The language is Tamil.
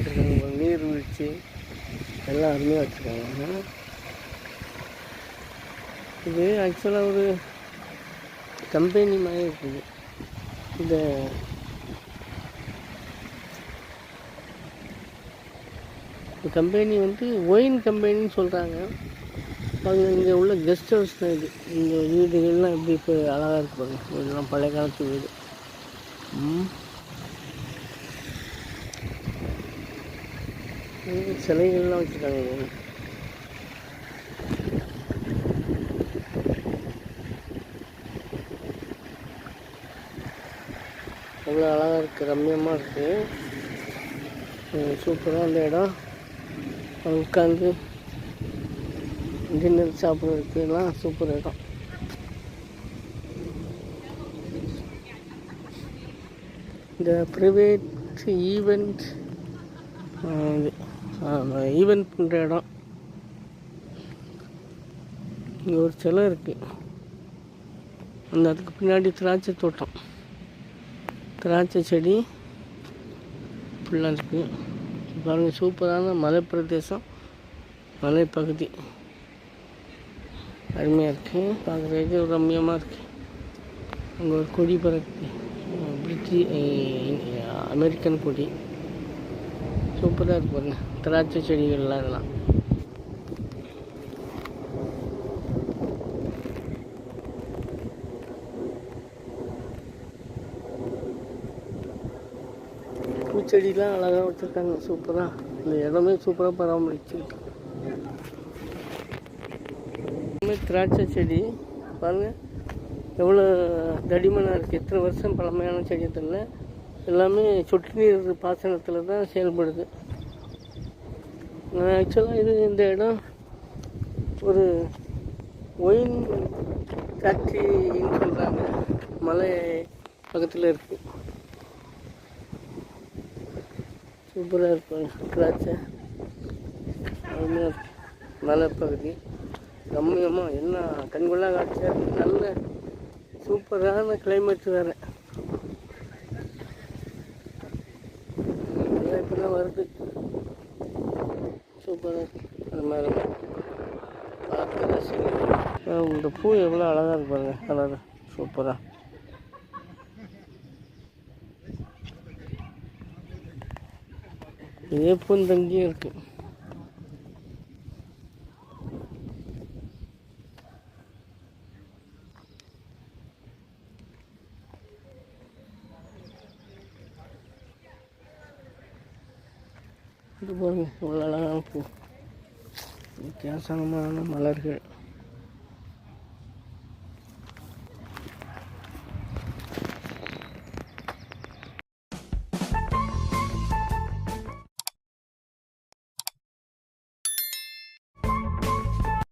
நீர்வீழ்ச்சி எல்லாம் அருமையாக வச்சுருக்காங்க. இது ஆக்சுவலாக ஒரு கம்பெனி மாதிரி இருக்குது. இந்த கம்பெனி வந்து ஒயின் கம்பெனின்னு சொல்கிறாங்க அங்கே இங்கே உள்ள கெஸ்ட் ஹவுஸ் தான் இது. இந்த வீடுகள்லாம் எப்படி இப்போ அழகாக இருக்கு பாருங்க. இதெல்லாம் பழைய காலத்து வீடு ம். இங்க சிலைகள்லாம் வச்சுருக்காங்க அவ்வளோ அழகாக இருக்குது ரம்மியமாக இருக்குது சூப்பராக அந்த இடம். உட்காந்து டின்னர் சாப்பிட்றதுக்கு எல்லாம் சூப்பர் இடம். இந்த ப்ரைவேட் ஈவெண்ட் ஈவெண்ட் பண்ணுற இடம். இங்கே ஒரு சிலை இருக்குது அந்த அதுக்கு பின்னாடி திராட்சை தோட்டம். திராட்சை செடி ஃபுல்லாக இருக்குது பாருங்கள் சூப்பரான மலை பிரதேசம் மலைப்பகுதி. அருமையாக இருக்குது பார்க்குறதுக்கு ரம்யமாக ரம்மியமாக இருக்குது அங்கே ஒரு கொடி பறக்குது. பிரிட்டி அமெரிக்கன் கொடி. சூப்பராக இருக்கு பாருங்க. திராட்சை செடிகள்லாம் இதெல்லாம். பூச்செடிலாம் அழகாக வச்சுருக்காங்க. சூப்பராக இந்த இடமே சூப்பராக பராமரிச்சுக்கிட்டு திராட்சை செடி. பாருங்கள் எவ்வளோ தடிமனாக இருக்குது எத்தனை வருஷம் பழமையான செடி தெரியல. எல்லாமே சொட்டு நீர் பாசனத்தில் தான் செயல்படுது. ஆக்சுவலாக இது இந்த இடம் ஒரு ஒயின் ஃபேக்ட்ரின்னு சொல்கிறாங்க மலை பக்கத்தில் இருக்குது சூப்பராக இருக்கும். திராட்சை அருமையாக இருக்கு. பகுதி. ரம்மியமாக என்ன கண்கொள்ளா காட்சியாக நல்ல சூப்பரான கிளைமேட் வேறு. மழை வருது. சூப்பராக இருக்கு. அது மாதிரி பார்த்து ரசிக்கணும் இந்த பூ எவ்வளோ அழகாக இருக்கு பாருங்கள் கலர். சூப்பராக இதே பூந்தங்கியும் இருக்குது இது பாருங்க இவ்வளோ அழகான பூ. வித்தியாசமான மலர்கள்.